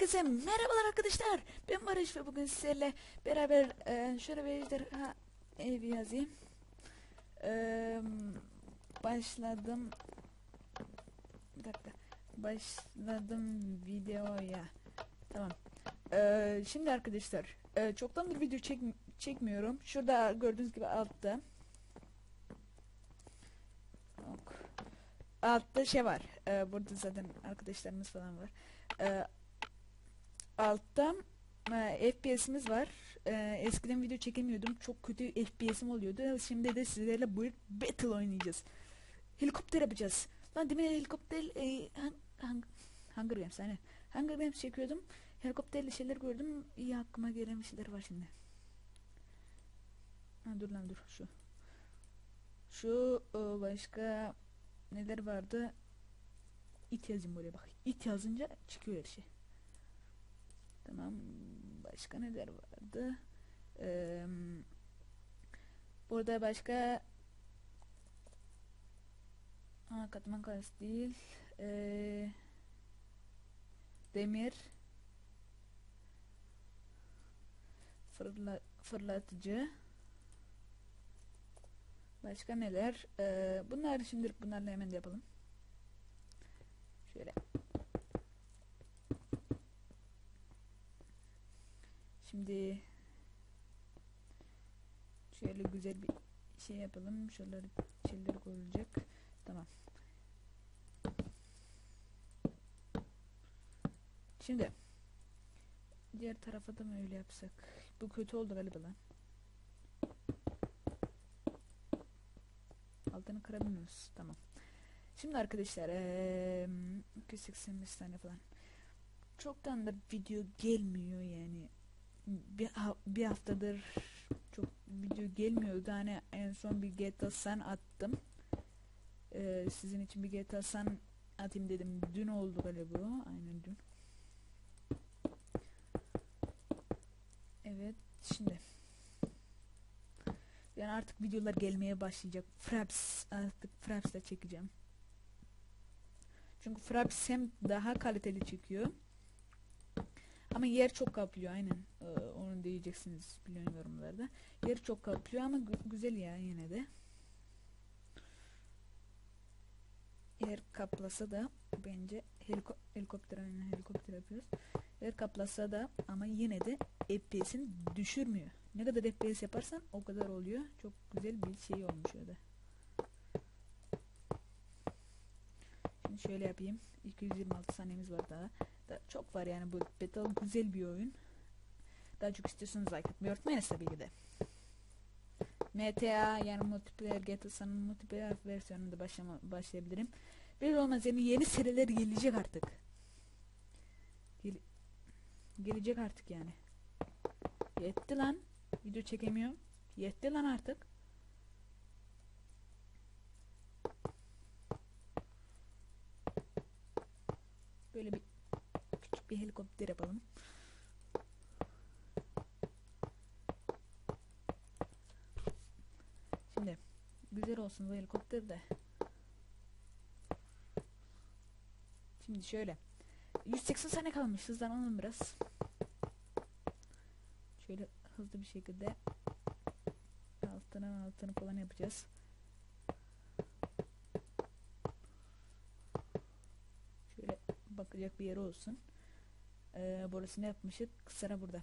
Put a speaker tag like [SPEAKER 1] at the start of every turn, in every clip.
[SPEAKER 1] Herkese merhabalar arkadaşlar. Ben Barış ve bugün sizlerle beraber e, şöyle bir ejderha evi yazayım. E, başladım. Bir dakika. Başladım videoya. Tamam. E, şimdi arkadaşlar e, çoktandır video çek çekmiyorum. Şurada gördüğünüz gibi altta. Altta şey var. E, burada zaten arkadaşlarımız falan var. E, altta e, FPS'imiz var. E, eskiden video çekemiyordum. Çok kötü FPS'im oluyordu. Şimdi de sizlerle bu battle oynayacağız. Helikopter yapacağız. Lan demin helikopter e, hang, hang, Hunger Games hani. Hunger Games çekiyordum. Helikopterli şeyler gördüm. İyi aklıma gelen bir şeyler var şimdi. Ha, dur lan dur şu. Şu o, başka neler vardı? İt yazayım buraya bak. İt yazınca çıkıyor her şey. Başka neler vardı? Ee, burada başka ha, katman kayası değil. Ee, demir fırla, fırlatıcı başka neler? Ee, bunlar şimdi bunlarla hemen yapalım. Şöyle. Şimdi şöyle güzel bir şey yapalım. Şöyle şeyler koyulacak. Tamam. Şimdi diğer tarafa da mı öyle yapsak? Bu kötü oldu galiba lan. Altını kıramıyoruz. Tamam. Şimdi arkadaşlar ee, 285 tane falan. Çoktan da video gelmiyor yani. Bir, bir haftadır çok video gelmiyordu. Hani en son bir GTA San attım. Ee, sizin için bir GTA San atayım dedim. Dün oldu galiba. Aynen dün. Evet şimdi. Yani artık videolar gelmeye başlayacak. Fraps artık Fraps'la çekeceğim. Çünkü Fraps hem daha kaliteli çekiyor. Ama yer çok kaplıyor aynen. Ee, onu diyeceksiniz biliyorum yorumlarda. Yer çok kaplıyor ama gü güzel ya yine de. Yer kaplasa da bence heliko helikopter aynen helikopter yapıyoruz. Yer kaplasa da ama yine de FPS'ini düşürmüyor. Ne kadar FPS yaparsan o kadar oluyor. Çok güzel bir şey olmuş öyle. Şimdi şöyle yapayım. 226 saniyemiz var daha. Da çok var yani bu Battle güzel bir oyun. Daha çok istiyorsanız like atmayı unutmayınız tabii ki de. MTA yani multiplayer GTA'nın multiplayer versiyonunda başlama, başlayabilirim. Bir olmaz yani yeni seriler gelecek artık. Gel gelecek artık yani. Yetti lan. Video çekemiyorum. Yetti lan artık. Böyle bir küçük bir helikopter yapalım. Şimdi güzel olsun bu helikopter de. Şimdi şöyle. 180 saniye kalmış. Hızlanalım biraz. Şöyle hızlı bir şekilde altına altını falan yapacağız. Şöyle bakacak bir yeri olsun. Ee, burasını yapmışık. Sıra burada.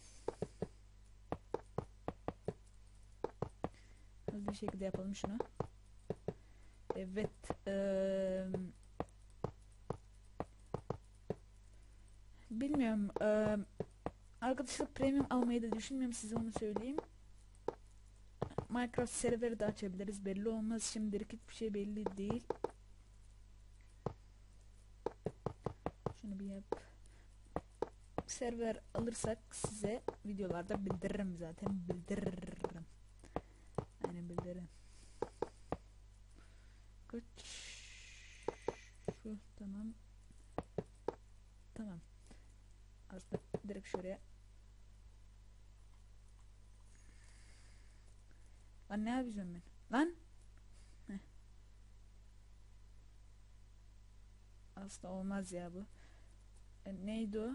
[SPEAKER 1] Hızlı bir şekilde yapalım şunu. Evet. Ee, bilmiyorum. Ee, arkadaşlar premium almayı da düşünmüyorum size onu söyleyeyim. Minecraft serveri de açabiliriz. Belli olmaz. Şimdilik hiçbir şey belli değil. Şunu bir yap. Server alırsak size videolarda bildiririm zaten. Bildiririm. Aynen bildiririm. Kaç. Şu tamam. Tamam. Aslında direkt şuraya. Lan ne yapacağım ben? Lan! Heh. Asla olmaz ya bu. E, neydi o?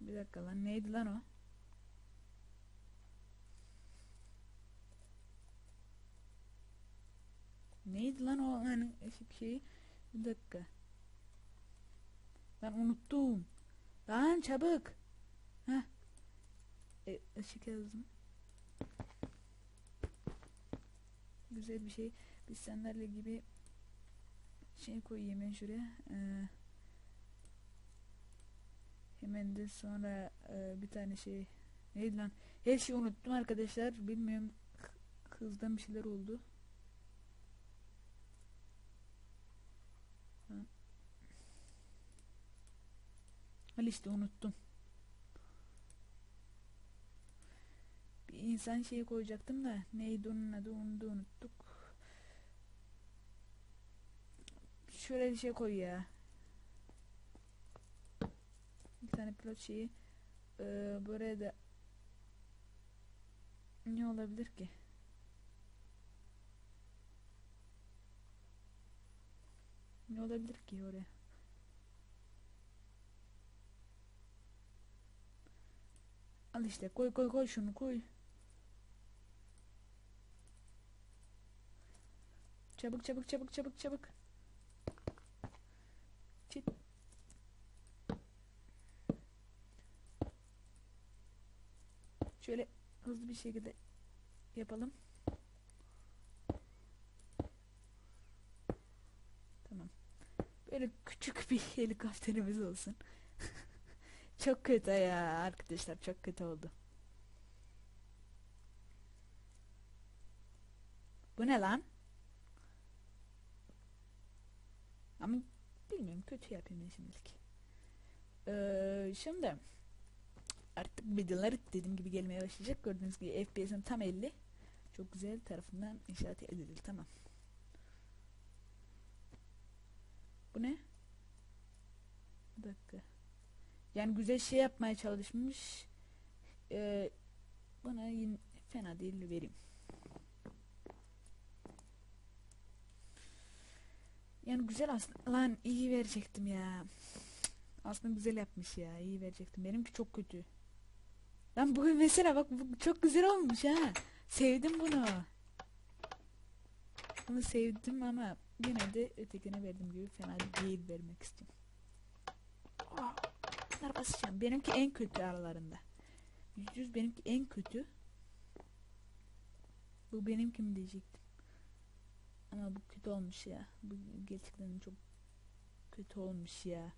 [SPEAKER 1] Bir dakika lan neydi lan o? Neydi lan o hani ışık şeyi? Bir dakika. Ben unuttum. Lan çabuk. Heh. E, ışık yazdım. Güzel bir şey. Bir sandalye gibi şey koyayım ben şuraya. Ee, hemen de sonra e, bir tane şey neydi lan? Her şeyi unuttum arkadaşlar. Bilmiyorum hızdan bir şeyler oldu. Al işte unuttum. Bir insan şeyi koyacaktım da neydi onun adı onu da unuttuk. Şöyle bir şey koy ya. Bir tane pilot şeyi. Ee, buraya da ne olabilir ki? Ne olabilir ki oraya? Al işte koy koy koy şunu koy. Çabuk çabuk çabuk çabuk çabuk. Şöyle hızlı bir şekilde yapalım. Tamam. Böyle küçük bir helikopterimiz olsun. Çok kötü ya arkadaşlar çok kötü oldu. Bu ne lan? Ama bilmiyorum kötü yapayım şimdilik. Ee, şimdi artık videolar dediğim gibi gelmeye başlayacak. Gördüğünüz gibi FPS'im tam 50. Çok güzel tarafından inşaat edildi. Tamam. Bu ne? Bir dakika. Yani güzel şey yapmaya çalışmış. Ee, bana yine fena değil vereyim. Yani güzel aslında. Lan iyi verecektim ya. Aslında güzel yapmış ya. iyi verecektim. Benimki çok kötü. Lan bu mesela bak bu çok güzel olmuş ha. Sevdim bunu. Bunu sevdim ama yine de ötekine verdiğim gibi fena değil vermek istiyorum. Aa, bunlar basacağım. Benimki en kötü aralarında. Yüz benimki en kötü. Bu benimki mi diyecektim. Ama bu kötü olmuş ya. Bu gerçekten çok kötü olmuş ya.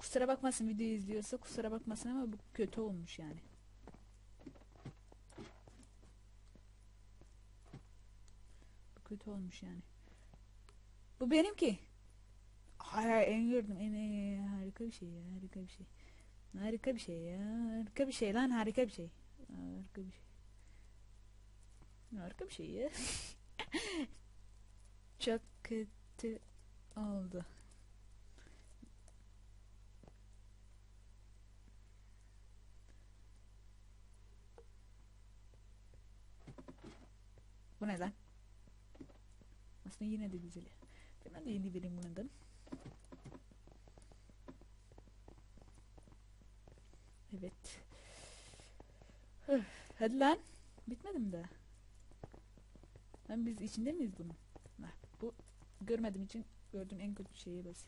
[SPEAKER 1] Kusura bakmasın video izliyorsa kusura bakmasın ama bu kötü olmuş yani. Bu kötü olmuş yani. Bu benimki. Hayır en gördüm en, en harika bir şey ya harika bir şey. Harika bir şey ya harika bir şey lan harika bir şey. Harika bir şey. Harika bir şey ya. Çok kötü oldu. Bu ne lan? Aslında yine de güzel. Ben de yeni vereyim bundan. Evet. Öf, Hadi lan. Bitmedi mi daha? Lan biz içinde miyiz bunun? Heh, bu görmediğim için gördüğüm en kötü şeye bas.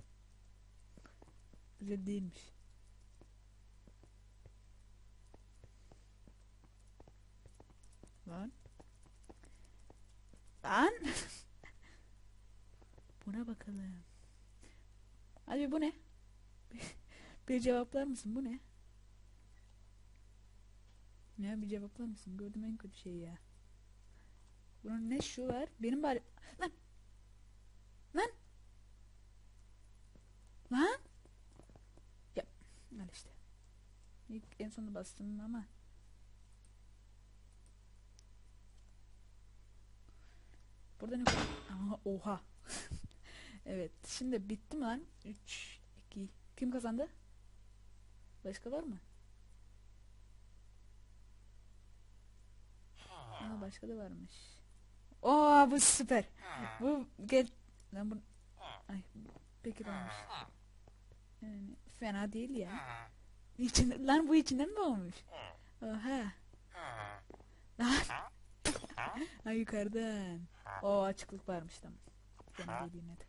[SPEAKER 1] Güzel değilmiş. Lan. Lan. Buna bakalım. Hadi bu ne? bir cevaplar mısın? Bu ne? Ne bir cevaplar mısın? Gördüğüm en kötü şey ya. Bunun ne şu var? Benim bari... Lan! Lan! Lan! Ya, al işte. İlk en sonunda bastım ama... Burada ne Aha, oha. evet. Şimdi bitti mi lan? 3, 2... Kim kazandı? Başka var mı? Aa, başka da varmış. Oo bu süper. Bu gel lan bu ay peki olmuş. Yani fena değil ya. İçin, lan bu içinden mi olmuş? Oha. Lan. ha yukarıdan. O açıklık varmış tamam. Değil yine de.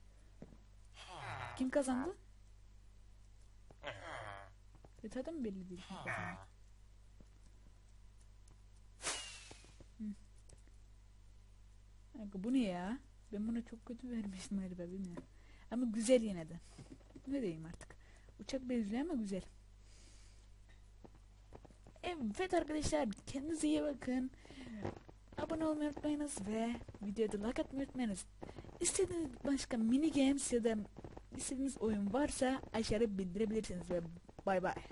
[SPEAKER 1] Kim kazandı? Tadı mı belli değil. Kanka bu ne ya? Ben buna çok kötü vermiştim galiba bilmiyorum. Ama güzel yine de. Ne diyeyim artık. Uçak benziyor ama güzel. Evet arkadaşlar kendinize iyi bakın. Abone olmayı unutmayınız ve videoda like atmayı unutmayınız. İstediğiniz başka mini games ya da istediğiniz oyun varsa aşağıya bildirebilirsiniz ve bay bay.